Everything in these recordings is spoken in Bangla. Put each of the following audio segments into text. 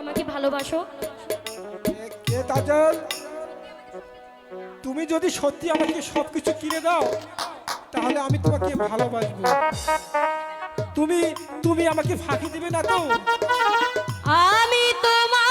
আমাকে ভালোবাসো। কে তুমি যদি সত্যি আমাকে সবকিছু কিনে দাও তাহলে আমি তোমাকে ভালোবাসবো। তুমি তুমি আমাকে ফাঁকি দিবে না তো? আমি তোমার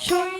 흉